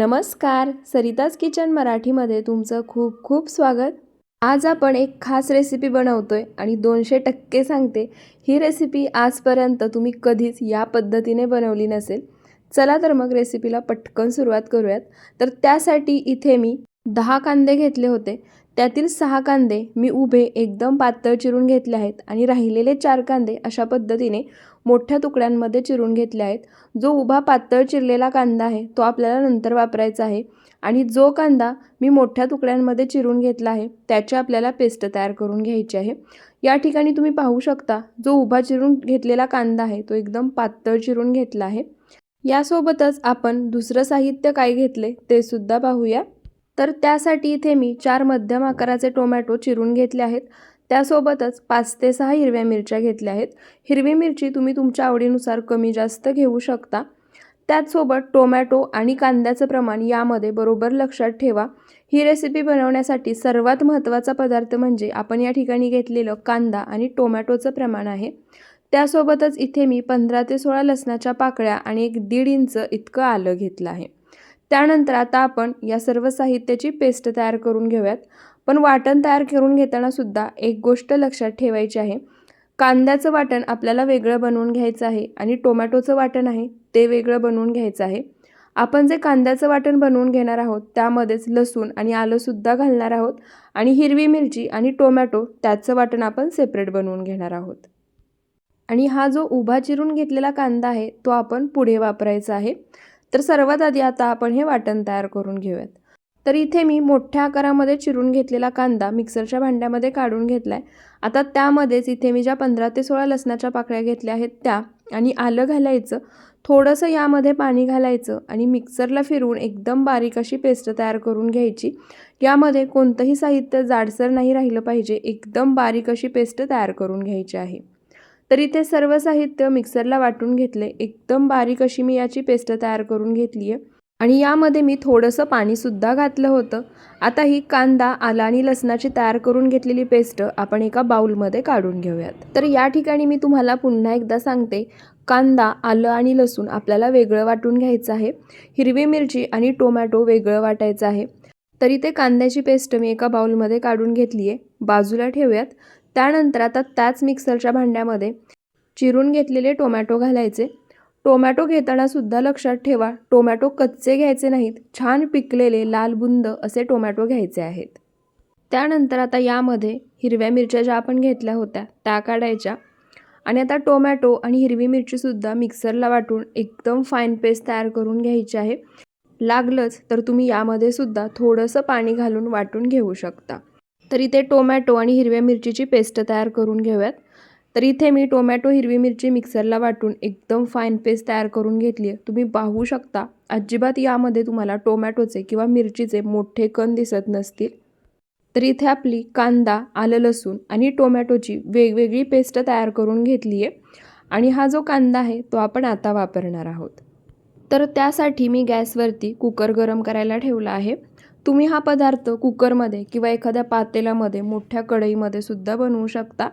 नमस्कार सरिताज किचन मराठीमध्ये तुमचं खूप खूप स्वागत. आज आपण एक खास रेसिपी बनवतोय आणि दोनशे टक्के सांगते ही रेसिपी आजपर्यंत तुम्ही कधीच या पद्धतीने बनवली नसेल. चला तर मग रेसिपीला पटकन सुरुवात करूयात. तर त्यासाठी इथे मी दहा कांदे घेतले होते. त्यातील सहा कांदे मी उभे एकदम पातळ चिरून घेतले आहेत आणि राहिलेले चार कांदे अशा पद्धतीने मोठ्या तुकड्यांमध्ये चिरून घेतले आहेत. जो उभा पातळ चिरलेला कांदा आहे तो आपल्याला नंतर वापरायचा आहे. आणि जो कांदा मी मोठ्या तुकड्यांमध्ये चिरून घेतला आहे त्याची आपल्याला पेस्ट तयार करून घ्यायची आहे. या ठिकाणी तुम्ही पाहू शकता जो उभा चिरून घेतलेला कांदा आहे तो एकदम पातळ चिरून घेतला आहे. यासोबतच आपण दुसरं साहित्य काय घेतले ते सुद्धा पाहूया. तर त्यासाठी इथे मी चार मध्यम आकाराचे टोमॅटो चिरून घेतले आहेत. त्यासोबतच पाच ते सहा हिरव्या मिरच्या घेतल्या आहेत. हिरवी मिरची तुम्ही तुमच्या आवडीनुसार कमी जास्त घेऊ शकता. त्याचसोबत टोमॅटो आणि कांद्याचं प्रमाण यामध्ये बरोबर लक्षात ठेवा. ही रेसिपी बनवण्यासाठी सर्वात महत्त्वाचा पदार्थ म्हणजे आपण या ठिकाणी घेतलेलं कांदा आणि टोमॅटोचं प्रमाण आहे. त्यासोबतच इथे मी पंधरा ते सोळा लसणाच्या पाकळ्या आणि एक दीड इंच इतकं आलं घेतलं आहे. त्यानंतर आता आपण या सर्व साहित्याची पेस्ट तयार करून घेऊयात. पण वाटण तयार करून घेताना सुद्धा एक गोष्ट लक्षात ठेवायची आहे. कांद्याचं वाटण आपल्याला वेगळं बनवून घ्यायचं आहे आणि टोमॅटोचं वाटण आहे ते वेगळं बनवून घ्यायचं आहे. आपण जे कांद्याचं वाटण बनवून घेणार आहोत त्यामध्येच लसूण आणि आलंसुद्धा घालणार आहोत आणि हिरवी मिरची आणि टोमॅटो त्याचं वाटण आपण सेपरेट बनवून घेणार आहोत. आणि हा जो उभा चिरून घेतलेला कांदा आहे तो आपण पुढे वापरायचा आहे. तर सर्वात आधी आता आपण हे वाटण तयार करून घेऊयात. तर इथे मी मोठ्या आकारामध्ये चिरून घेतलेला कांदा मिक्सरच्या भांड्यामध्ये काढून घेतला आहे आता त्यामध्येच इथे मी ज्या पंधरा ते सोळा लसणाच्या पाकळ्या घेतल्या आहेत त्या आणि आलं घालायचं थोडंसं यामध्ये पाणी घालायचं आणि मिक्सरला फिरवून एकदम बारीक अशी पेस्ट तयार करून घ्यायची. यामध्ये कोणतंही साहित्य जाडसर नाही राहिलं पाहिजे एकदम बारीक अशी पेस्ट तयार करून घ्यायची आहे. तर इथे सर्व साहित्य मिक्सरला वाटून घेतले एकदम बारीक अशी मी याची पेस्ट तयार करून घेतली आहे आणि यामध्ये मी थोडंसं पाणीसुद्धा घातलं होतं. आता ही कांदा आला आणि लसणाची तयार करून घेतलेली पेस्ट आपण एका बाऊलमध्ये काढून घेऊयात. तर या ठिकाणी मी तुम्हाला पुन्हा एकदा सांगते कांदा आलं आणि लसूण आपल्याला वेगळं वाटून घ्यायचं आहे. हिरवी मिरची आणि टोमॅटो वेगळं वाटायचं आहे. तरी ते कांद्याची पेस्ट मी एका बाऊलमध्ये काढून घेतली आहे. बाजूला ठेवूयात. त्यानंतर आता त्याच मिक्सरच्या भांड्यामध्ये चिरून घेतलेले टोमॅटो घालायचे. टोमॅटो घेताना सुद्धा लक्षात ठेवा टोमॅटो कच्चे घ्यायचे नाहीत छान पिकलेले लाल बुंद असे टोमॅटो घ्यायचे आहेत. त्यानंतर आता यामध्ये हिरव्या मिरच्या ज्या आपण घेतल्या होत्या त्या काढायच्या. आणि आता टोमॅटो आणि हिरवी मिरचीसुद्धा मिक्सरला वाटून एकदम फाईन पेस्ट तयार करून घ्यायची आहे. लागलंच तर तुम्ही यामध्ये सुद्धा थोडंसं पाणी घालून वाटून घेऊ शकता. तर इथे टोमॅटो आणि हिरव्या मिरचीची पेस्ट तयार करून घेऊयात. तर इथे मी टोमॅटो हिरवी मिरची मिक्सरला वाटून एकदम फाईन पेस्ट तयार करून घेतली आहे. तुम्ही पाहू शकता अजिबात यामध्ये तुम्हाला टोमॅटोचे किंवा मिरचीचे मोठे कण दिसत नसतील. तर इथे आपली कांदा आलं लसूण आणि टोमॅटोची वेगवेगळी पेस्ट तयार करून घेतली आहे. आणि हा जो कांदा आहे तो आपण आता वापरणार आहोत. तर त्यासाठी मी गॅसवरती कुकर गरम करायला ठेवला आहे. तुम्ही हा पदार्थ कुकरमध्ये किंवा एखाद्या पातेल्यामध्ये मोठ्या कढईमध्ये सुद्धा बनवू शकता.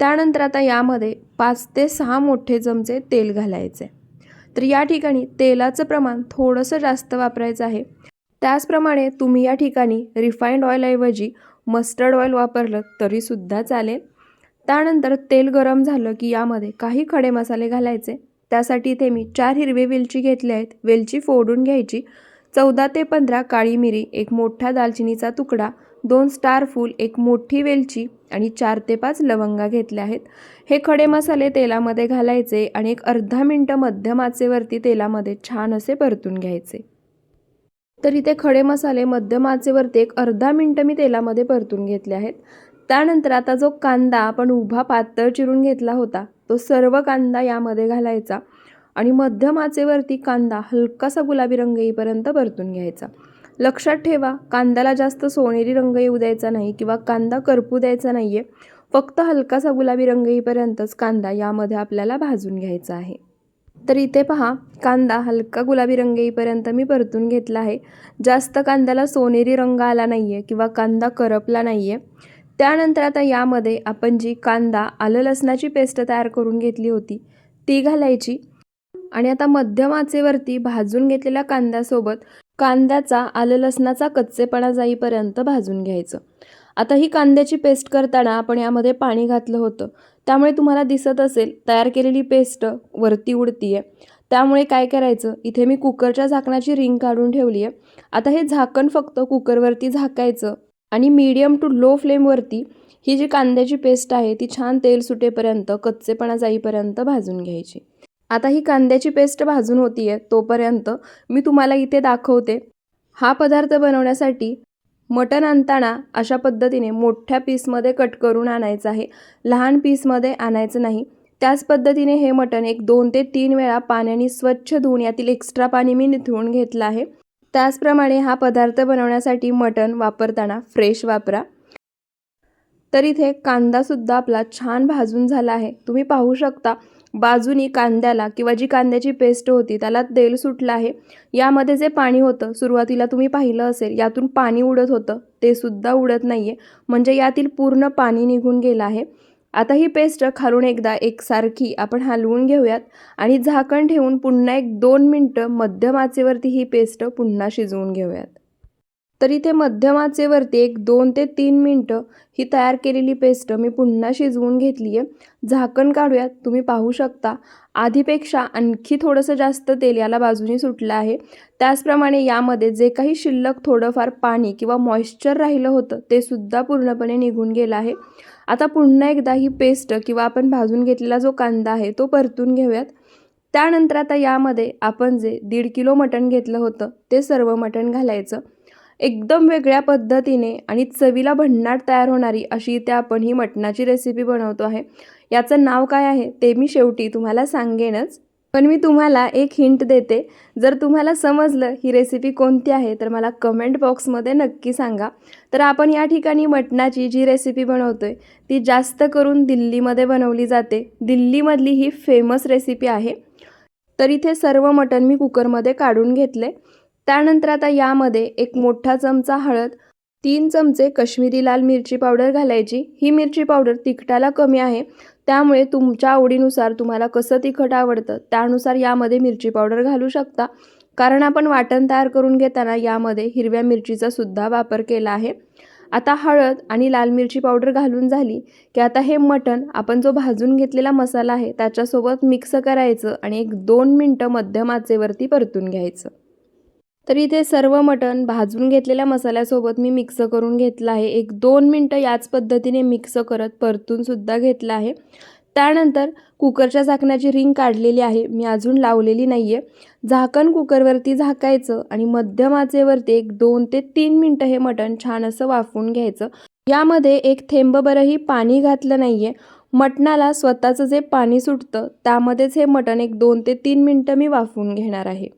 त्यानंतर आता यामध्ये पाच ते सहा मोठे चमचे तेल घालायचे. तर या ठिकाणी तेलाचं प्रमाण थोडंसं जास्त वापरायचं आहे. त्याचप्रमाणे तुम्ही या ठिकाणी रिफाईंड ऑइलऐवजी मस्टर्ड ऑइल वापरलं तरीसुद्धा चालेल. त्यानंतर तेल गरम झालं की यामध्ये काही खडे मसाले घालायचे. त्यासाठी इथे मी चार हिरवे वेलची घेतले आहेत. वेलची फोडून घ्यायची. चौदा ते पंधरा काळी मिरी एक मोठा दालचिनीचा तुकडा दोन स्टार फूल एक मोठी वेलची आणि चार ते पाच लवंगा घेतल्या आहेत. हे खडे मसाले तेलामध्ये घालायचे आणि एक अर्धा मिनटं मध्यम आचेवरती तेलामध्ये छान असे परतून घ्यायचे. तर इथे खडे मसाले मध्यम आचेवरती एक अर्धा मिनटं मी तेलामध्ये परतून घेतले आहेत. त्यानंतर आता जो कांदा आपण उभा पातळ चिरून घेतला होता तो सर्व कांदा यामध्ये घालायचा आणि मध्यम आचेवरती कांदा हलकासा गुलाबी रंग येईपर्यंत परतून घ्यायचा. लक्षात ठेवा कांद्याला जास्त सोनेरी रंग येऊ द्यायचा नाही किंवा कांदा करपू द्यायचा नाही आहे फक्त हलकासा गुलाबी रंग येईपर्यंतच कांदा यामध्ये आपल्याला भाजून घ्यायचा आहे. तर इथे पहा कांदा हलका गुलाबी रंग येईपर्यंत मी परतून घेतला आहे. जास्त कांद्याला सोनेरी रंग आला नाही आहे किंवा कांदा करपला नाही आहे त्यानंतर आता यामध्ये आपण जी कांदा आलं लसणाची पेस्ट तयार करून घेतली होती ती घालायची. आणि आता मध्यम आचेवरती भाजून घेतलेल्या कांद्यासोबत कांद्याचा आलं लसणाचा कच्चेपणा जाईपर्यंत भाजून घ्यायचं. आता ही कांद्याची पेस्ट करताना आपण यामध्ये पाणी घातलं होतं. त्यामुळे तुम्हाला दिसत असेल तयार केलेली पेस्ट वरती उडती आहे त्यामुळे काय करायचं? इथे मी कुकरच्या झाकणाची रिंग काढून ठेवली आहे आता हे झाकण फक्त कुकरवरती झाकायचं आणि मीडियम टू लो फ्लेमवरती ही जी कांद्याची पेस्ट आहे ती छान तेल सुटेपर्यंत कच्चेपणा जाईपर्यंत भाजून घ्यायची. आता ही कांद्याची पेस्ट भाजून होती आहे तोपर्यंत मी तुम्हाला इथे दाखवते. हा पदार्थ बनवण्यासाठी मटण आणताना अशा पद्धतीने मोठ्या पीसमध्ये कट करून आणायचं आहे. लहान पीसमध्ये आणायचं नाही. त्याच पद्धतीने हे मटण एक दोन ते तीन वेळा पाण्याने स्वच्छ धुवून यातील एक्स्ट्रा पाणी मी निथळून घेतलं आहे. त्याचप्रमाणे हा पदार्थ बनवण्यासाठी मटण वापरताना फ्रेश वापरा. तर इथे कांदासुद्धा आपला छान भाजून झाला आहे. तुम्ही पाहू शकता बाजूनी कांद्याला किंवा जी कांद्याची पेस्ट होती त्याला तेल सुटलं आहे. यामध्ये जे पाणी होतं सुरुवातीला तुम्ही पाहिलं असेल यातून पाणी उडत होतं. ते सुद्धा उडत नाही आहे म्हणजे यातील पूर्ण पाणी निघून गेलं आहे. आता ही पेस्ट खालून एकदा एकसारखी आपण हलवून घेऊयात आणि झाकण ठेवून पुन्हा एक दोन मिनटं मध्यम आचेवरती ही पेस्ट पुन्हा शिजवून घेऊयात. तर इथे मध्यम आचेवरती एक दोन ते तीन मिनटं ही तयार केलेली पेस्ट मी पुन्हा शिजवून घेतली आहे झाकण काढूयात. तुम्ही पाहू शकता. आधीपेक्षा आणखी थोडंसं जास्त तेल याला बाजूनी सुटलं आहे. त्याचप्रमाणे यामध्ये जे काही शिल्लक थोडंफार पाणी किंवा मॉइश्चर राहिलं होतं ते सुद्धा पूर्णपणे निघून गेलं आहे. आता पुन्हा एकदा ही पेस्ट किंवा आपण भाजून घेतलेला जो कांदा आहे तो परतून घेऊयात. त्यानंतर आता यामध्ये आपण जे दीड किलो मटण घेतलं होतं ते सर्व मटण घालायचं. एकदम वेगळ्या पद्धतीने आणि चवीला भन्नाट तयार होणारी अशी इथे आपण ही मटणाची रेसिपी बनवतो आहे. याचं नाव काय आहे ते मी शेवटी तुम्हाला सांगेनच. पण मी तुम्हाला एक हिंट देते. जर तुम्हाला समजलं ही रेसिपी कोणती आहे तर मला कमेंट बॉक्समध्ये नक्की सांगा. तर आपण या ठिकाणी मटणाची जी रेसिपी बनवतो आहे ती जास्त करून दिल्लीमध्ये बनवली जाते. दिल्लीमधली ही फेमस रेसिपी आहे. तर इथे सर्व मटण मी कुकरमध्ये काढून घेतले त्यानंतर आता यामध्ये एक मोठा चमचा हळद तीन चमचे कश्मीरी लाल मिरची पावडर घालायची. ही मिरची पावडर तिखटाला कमी आहे. त्यामुळे तुमच्या आवडीनुसार तुम्हाला कसं तिखट आवडतं त्यानुसार यामध्ये मिरची पावडर घालू शकता. कारण आपण वाटण तयार करून घेताना यामध्ये हिरव्या मिरचीचा सुद्धा वापर केला आहे. आता हळद आणि लाल मिरची पावडर घालून झाली की आता हे मटण आपण जो भाजून घेतलेला मसाला आहे त्याच्यासोबत मिक्स करायचं आणि एक दोन मिनटं मध्यम आचेवरती परतून घ्यायचं. तर इथे सर्व मटण भाजून घेतलेल्या मसाल्यासोबत मी मिक्स करून घेतलं आहे. एक दोन मिनटं याच पद्धतीने मिक्स करत परतूनसुद्धा घेतलं आहे. त्यानंतर कुकरच्या झाकण्याची रिंग काढलेली आहे. मी अजून लावलेली नाही आहे झाकण कुकरवरती झाकायचं आणि मध्यम आचेवरती एक दोन ते तीन मिनटं हे मटण छान असं वाफवून घ्यायचं. यामध्ये एक थेंबभरही पाणी घातलं नाही आहे मटणाला स्वतःचं जे पाणी सुटतं त्यामध्येच हे मटण एक दोन ते तीन मिनटं मी वाफवून घेणार आहे.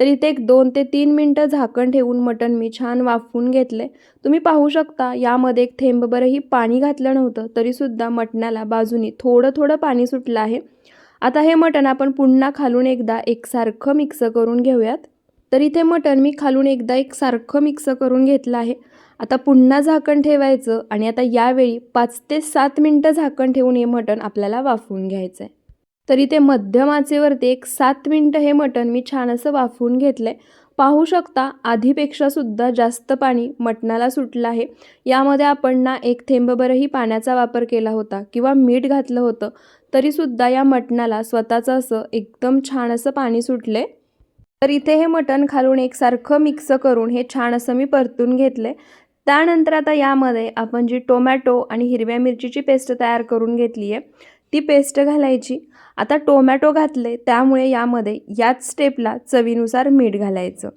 तर इथे एक दोन ते तीन मिनटं झाकण ठेवून मटण मी छान वाफवून घेतले. तुम्ही पाहू शकता यामध्ये एक थेंबभरही पाणी घातलं नव्हतं तरीसुद्धा मटणाला बाजूनी थोडं थोडं पाणी सुटलं आहे. आता हे मटण आपण पुन्हा खालून एकदा एकसारखं मिक्स करून घेऊयात. तर इथे मटण मी खालून एकदा एक सारखं मिक्स करून घेतलं आहे. आता पुन्हा झाकण ठेवायचं आणि आता यावेळी पाच ते सात मिनटं झाकण ठेवून हे मटण आपल्याला वाफवून घ्यायचं आहे तरी ते मध्यम आचेवरती एक सात मिनटं हे मटण मी छान असं वाफवून घेतलं आहे पाहू शकता आधीपेक्षासुद्धा जास्त पाणी मटणाला सुटलं आहे. यामध्ये आपण ना एक थेंबभरही पाण्याचा वापर केला होता किंवा मीठ घातलं होतं तरीसुद्धा या मटणाला स्वतःचं असं एकदम छान असं पाणी सुटलं तर इथे हे मटण खालून एकसारखं मिक्स करून हे छान असं मी परतून घेतलं त्यानंतर आता यामध्ये आपण जी टोमॅटो आणि हिरव्या मिरचीची पेस्ट तयार करून घेतली आहे ती पेस्ट घालायची. आता टोमॅटो घातले त्यामुळे यामध्ये याच स्टेपला चवीनुसार मीठ घालायचं.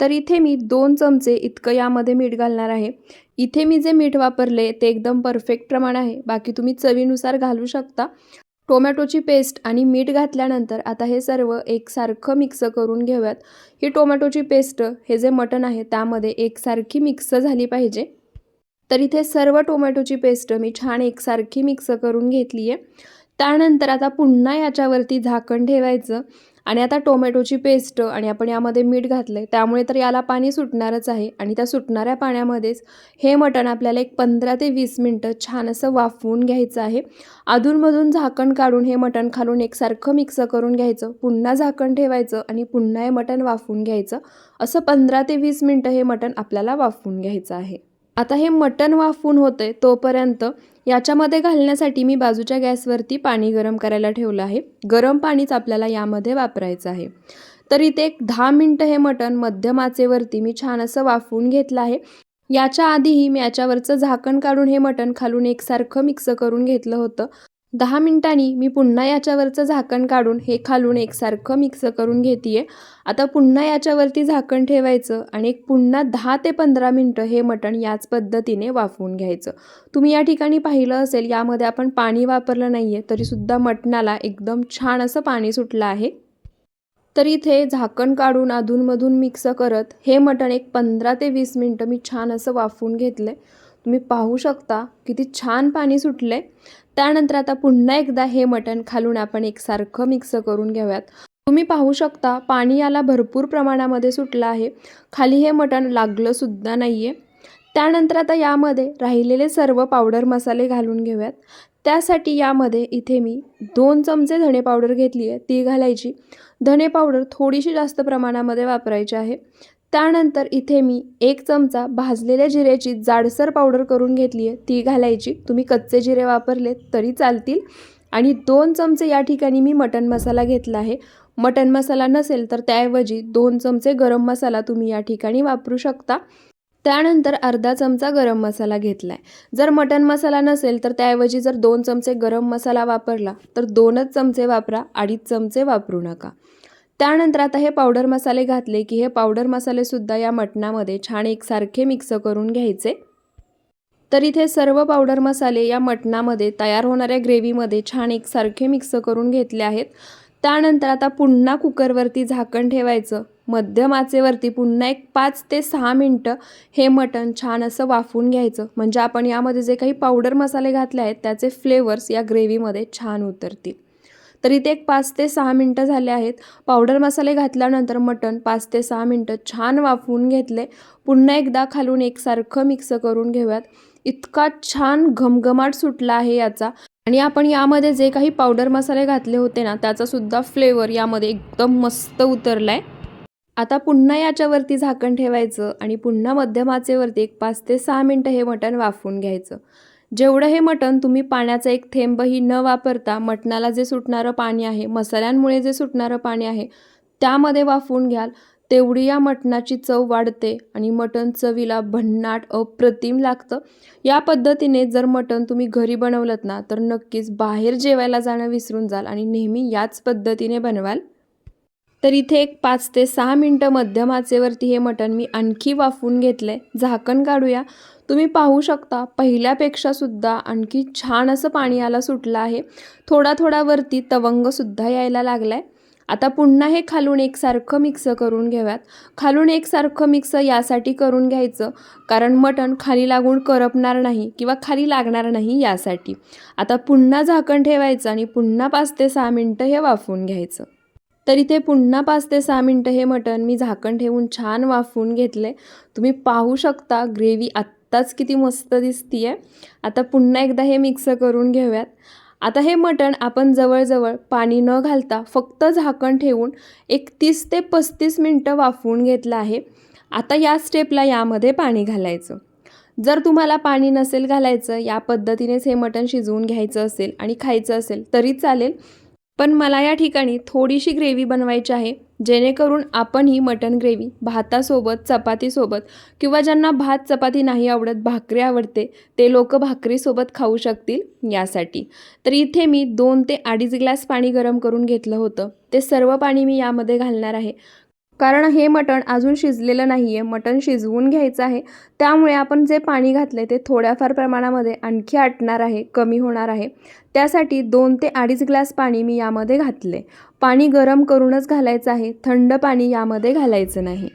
तर इथे मी दोन चमचे इतकं यामध्ये मीठ घालणार आहे. इथे मी जे मीठ वापरले ते एकदम परफेक्ट प्रमाण आहे. बाकी तुम्ही चवीनुसार घालू शकता. टोमॅटोची पेस्ट आणि मीठ घातल्यानंतर आता हे सर्व एकसारखं मिक्स करून घेऊयात. ही टोमॅटोची पेस्ट हे जे मटण आहे त्यामध्ये एकसारखी मिक्स झाली पाहिजे. तर इथे सर्व टोमॅटोची पेस्ट मी छान एकसारखी मिक्स करून घेतली आहे. त्यानंतर आता पुन्हा याच्यावरती झाकण ठेवायचं आणि आता टोमॅटोची पेस्ट आणि आपण यामध्ये मीठ घातलं आहे त्यामुळे तर याला पाणी सुटणारच आहे. आणि त्या सुटणाऱ्या पाण्यामध्येच हे मटण आपल्याला एक पंधरा ते वीस मिनटं छान असं वाफवून घ्यायचं आहे. अधूनमधून झाकण काढून हे मटण खालून एकसारखं मिक्स करून घ्यायचं. पुन्हा झाकण ठेवायचं आणि पुन्हा हे मटण वाफवून घ्यायचं. असं पंधरा ते वीस मिनटं हे मटण आपल्याला वाफवून घ्यायचं आहे. आता हे मटण वाफवून होते तोपर्यंत याच्यामध्ये घालण्यासाठी मी बाजूच्या गॅसवरती पाणी गरम करायला ठेवलं आहे. गरम पाणीच आपल्याला यामध्ये वापरायचं आहे. तर इथे एक दहा मिनटं हे मटण मध्यम आचेवरती मी छान असं वाफवून घेतलं आहे. याच्या आधीही मी याच्यावरचं झाकण काढून हे मटण खालून एकसारखं मिक्स करून घेतलं होतं. दहा मिनिटांनी मी पुन्हा याच्यावरचं झाकण काढून हे खालून एकसारखं मिक्स करून घेते आता पुन्हा याच्यावरती झाकण ठेवायचं आणि एक पुन्हा दहा ते पंधरा मिनटं हे मटण याच पद्धतीने वाफवून घ्यायचं. तुम्ही या ठिकाणी पाहिलं असेल यामध्ये आपण पाणी वापरलं नाही आहे तरीसुद्धा मटणाला एकदम छान असं पाणी सुटलं आहे. तर इथे झाकण काढून अधूनमधून मिक्स करत हे मटण एक पंधरा ते वीस मिनटं मी छान असं वाफवून घेतलं आहे तुम्ही पाहू शकता किती छान पाणी सुटलं आहे त्यानंतर आता पुन्हा एकदा हे मटण खालून आपण एकसारखं मिक्स करून घेऊयात. तुम्ही पाहू शकता पाणी याला भरपूर प्रमाणामध्ये सुटलं आहे. खाली हे मटण लागलं सुद्धा नाही आहे त्यानंतर आता यामध्ये राहिलेले सर्व पावडर मसाले घालून घेऊयात. त्यासाठी यामध्ये इथे मी दोन चमचे धणे पावडर घेतली आहे ती घालायची. धणे पावडर थोडीशी जास्त प्रमाणामध्ये वापरायची आहे. त्यानंतर इथे मी एक चमचा भाजलेल्या जिऱ्याची जाडसर पावडर करून घेतली आहे. ती घालायची. तुम्ही कच्चे जिरे वापरले तरी चालतील. आणि दोन चमचे या ठिकाणी मी मटन मसाला घेतला आहे. मटन मसाला नसेल तर त्याऐवजी दोन चमचे गरम मसाला तुम्ही या ठिकाणी वापरू शकता. त्यानंतर अर्धा चमचा गरम मसाला घेतला आहे. जर मटन मसाला नसेल तर त्याऐवजी जर दोन चमचे गरम मसाला वापरला तर दोनच चमचे वापरा अडीच चमचे वापरू नका. त्यानंतर आता हे पावडर मसाले घातले की हे पावडर मसालेसुद्धा या मटणामध्ये छान एकसारखे मिक्स करून घ्यायचे. तर इथे सर्व पावडर मसाले या मटणामध्ये तयार होणाऱ्या ग्रेव्हीमध्ये छान एकसारखे मिक्स करून घेतले आहेत. त्यानंतर आता पुन्हा कुकरवरती झाकण ठेवायचं. मध्यम आचेवरती पुन्हा एक पाच ते सहा मिनटं हे मटण छान असं वाफवून घ्यायचं. म्हणजे आपण यामध्ये जे काही पावडर मसाले घातले आहेत त्याचे फ्लेवर्स या ग्रेव्हीमध्ये छान उतरतील. तर इथे एक पाच ते सहा मिनटं झाले आहेत. पावडर मसाले घातल्यानंतर मटण पाच ते सहा मिनटं छान वाफवून घेतले. पुन्हा एकदा खालून एकसारखं मिक्स करून घेऊयात. इतका छान घमघमाट सुटला आहे याचा. आणि आपण यामध्ये जे काही पावडर मसाले घातले होते ना त्याचासुद्धा फ्लेवर यामध्ये एकदम मस्त उतरला आहे आता पुन्हा याच्यावरती झाकण ठेवायचं आणि पुन्हा मध्यम आचेवरती एक पाच ते सहा मिनटं हे मटण वाफवून घ्यायचं. जेवढं हे मटण तुम्ही पाण्याचा एक थेंबही न वापरता मटणाला जे सुटणारं पाणी आहे मसाल्यांमुळे जे सुटणारं पाणी आहे त्यामध्ये वाफवून घ्याल तेवढी या मटणाची चव वाढते आणि मटण चवीला भन्नाट अप्रतिम लागतं. या पद्धतीने जर मटण तुम्ही घरी बनवलं ना तर नक्कीच बाहेर जेवायला जाणं विसरून जाल आणि नेहमी याच पद्धतीने बनवाल. तर इथे एक पाच ते सहा मिनटं मध्यम आचेवरती हे मटण मी आणखी वाफवून घेतलं आहे झाकण काढूया. तुम्ही पाहू शकता पहिल्यापेक्षासुद्धा आणखी छान असं पाणी याला सुटलं आहे. थोडा थोडा वरती तवंगसुद्धा यायला लागला आहे आता पुन्हा हे खालून एकसारखं मिक्स करून घेव्यात खालून एकसारखं मिक्स यासाठी करून घ्यायचं कारण मटण खाली लागून करपणार नाही किंवा खाली लागणार नाही यासाठी. आता पुन्हा झाकण ठेवायचं आणि पुन्हा पाच ते सहा मिनटं हे वाफवून घ्यायचं. तर इथे पुन्हा पाच ते सहा मिनटं हे मटण मी झाकण ठेवून छान वाफवून घेतले. तुम्ही पाहू शकता ग्रेव्ही आत्ताच किती मस्त दिसती आहे आता पुन्हा एकदा हे मिक्स करून घेऊयात. आता हे मटण आपण जवळजवळ पाणी न घालता फक्त झाकण ठेवून एक तीस ते पस्तीस मिनटं वाफवून घेतलं आहे. आता या स्टेपला यामध्ये पाणी घालायचं. जर तुम्हाला पाणी नसेल घालायचं या पद्धतीनेच हे मटण शिजवून घ्यायचं असेल आणि खायचं असेल तरी चालेल. पण मला या ठिकाणी थोडीशी ग्रेव्ही बनवायची आहे जेणेकरून आपण ही मटण ग्रेव्ही भातासोबत चपातीसोबत किंवा ज्यांना भात चपाती नाही आवडत भाकरी आवडते ते लोक भाकरीसोबत खाऊ शकतील यासाठी. तर इथे मी दोन ते अडीच ग्लास पाणी गरम करून घेतलं होतं. ते सर्व पाणी मी यामध्ये घालणार आहे. कारण हे मटण अजून शिजलेलं नाही आहे मटण शिजवून घ्यायचं आहे. त्यामुळे आपण जे पाणी घातलं आहे ते थोड्याफार प्रमाणामध्ये आणखी आटणार आहे कमी होणार आहे. त्यासाठी दोन ते अडीच ग्लास पाणी मी यामध्ये घातले पाणी गरम करूनच घालायचं आहे थंड पाणी यामध्ये घालायचं नाही.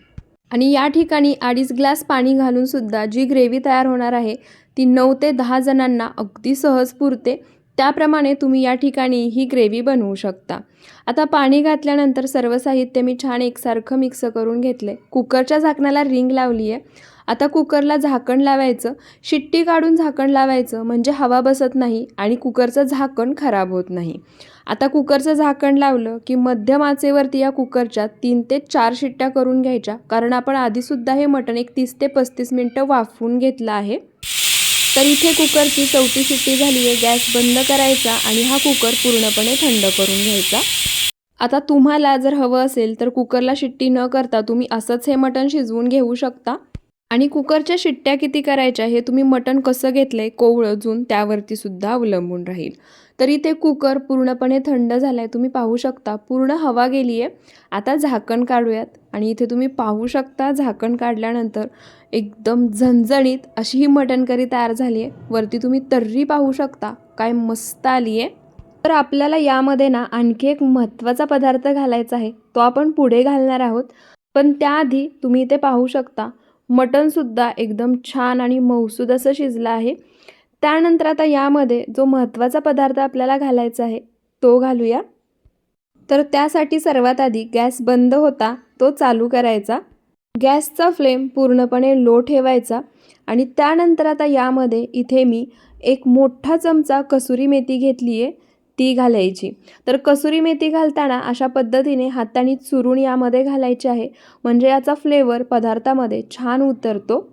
आणि या ठिकाणी अडीच ग्लास पाणी घालूनसुद्धा जी ग्रेव्ही तयार होणार आहे ती नऊ ते दहा जणांना अगदी सहज पुरते. त्याप्रमाणे तुम्ही या ठिकाणी ही ग्रेव्ही बनवू शकता. आता पाणी घातल्यानंतर सर्व साहित्य मी छान एकसारखं मिक्स करून घेतले कुकरच्या झाकणाला रिंग लावली आहे आता कुकरला झाकण लावायचं. शिट्टी काढून झाकण लावायचं म्हणजे हवा बसत नाही आणि कुकरचं झाकण खराब होत नाही. आता कुकरचं झाकण लावलं की मध्यम आचेवरती या कुकरच्या तीन ते चार शिट्ट्या करून घ्यायच्या. कारण आपण आधीसुद्धा हे मटण एक तीस ते पस्तीस मिनटं वाफवून घेतलं आहे. तर इथे कुकरची चौथी शिट्टी झाली आहे गॅस बंद करायचा आणि हा कुकर पूर्णपणे थंड करून घ्यायचा. आता तुम्हाला जर हवं असेल तर कुकरला शिट्टी न करता तुम्ही असंच हे मटण शिजवून घेऊ शकता. आणि कुकरच्या शिट्ट्या किती करायच्या हे तुम्ही मटण कसं घेतलं आहे कोवळजून त्यावरती सुद्धा अवलंबून राहील. तरी ते कुकर पूर्णपणे थंड झालं आहे तुम्ही पाहू शकता पूर्ण हवा गेली आहे आता झाकण काढूयात. आणि इथे तुम्ही पाहू शकता झाकण काढल्यानंतर एकदम झणझणीत अशी ही मटण करी तयार झाली आहे वरती तुम्ही तर्री पाहू शकता. काय मस्त आली आहे तर आपल्याला यामध्ये ना आणखी एक महत्त्वाचा पदार्थ घालायचा आहे. तो आपण पुढे घालणार आहोत. पण त्याआधी तुम्ही इथे पाहू शकता मटणसुद्धा एकदम छान आणि मौसूद असं शिजलं आहे. त्यानंतर आता यामध्ये जो महत्त्वाचा पदार्थ आपल्याला घालायचा आहे तो घालूया. तर त्यासाठी सर्वात आधी गॅस बंद होता तो चालू करायचा. गॅसचा फ्लेम पूर्णपणे लो ठेवायचा आणि त्यानंतर आता यामध्ये इथे मी एक मोठा चमचा कसुरी मेथी घेतली आहे ती घालायची. तर कसुरी मेथी घालताना अशा पद्धतीने हाताने चुरून यामध्ये घालायची आहे. म्हणजे याचा फ्लेवर पदार्थामध्ये छान उतरतो.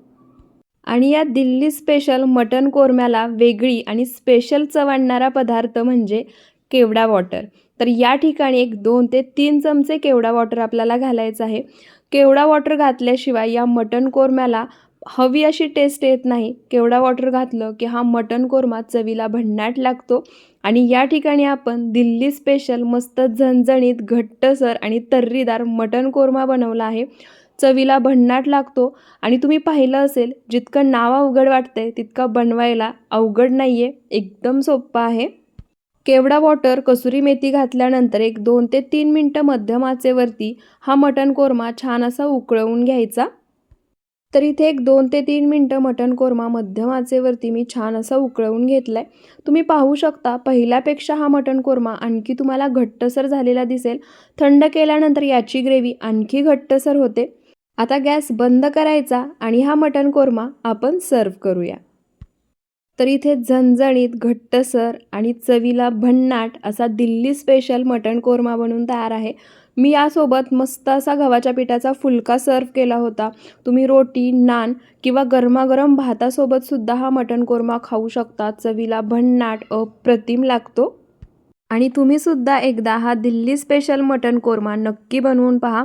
आणि या दिल्ली स्पेशल मटन कोरम्याला वेगळी आणि स्पेशल चव आणणारा पदार्थ म्हणजे केवडा वॉटर तर या ठिकाणी एक दोन ते तीन चमचे केवडा वॉटर आपल्याला घालायचं आहे. केवडा वॉटर घातल्याशिवाय या मटन कोरम्याला हवी अशी टेस्ट येत नाही. केवडा वॉटर घातलं की हा मटन कोरमा चवीला भन्नाट लागतो. आणि या ठिकाणी आपण दिल्ली स्पेशल मस्त झणझणीत घट्टसर आणि तर्रीदार मटन कोरमा बनवला आहे. चवीला भन्नाट लागतो आणि तुम्ही पाहिलं असेल जितकं नाव अवघड वाटतंय तितकं बनवायला अवघड नाही आहे एकदम सोपं आहे. केवडा वॉटर कसुरी मेथी घातल्यानंतर एक दोन ते तीन मिनटं मध्यम आचेवरती हा मटण कोरमा छान असा उकळवून घ्यायचा. तर इथे एक दोन ते तीन मिनटं मटण कोरमा मध्यम आचेवरती मी छान असा उकळवून घेतला आहे तुम्ही पाहू शकता पहिल्यापेक्षा हा मटण कोरमा आणखी तुम्हाला घट्टसर झालेला दिसेल. थंड केल्यानंतर याची ग्रेव्ही आणखी घट्टसर होते. आता गॅस बंद करायचा आणि हा मटण कोरमा आपण सर्व करूया. तर इथे झणझणीत घट्टसर आणि चवीला भन्नाट असा दिल्ली स्पेशल मटण कोरमा बनून तयार आहे. मी यासोबत मस्त असा गव्हाच्या पिठाचा फुलका सर्व केला होता. तुम्ही रोटी नान किंवा गरमागरम भातासोबत सुद्धा हा मटण कोरमा खाऊ शकता. चवीला भन्नाट अप्रतिम लागतो. आणि तुम्हीसुद्धा एकदा हा दिल्ली स्पेशल मटण कोरमा नक्की बनवून पहा.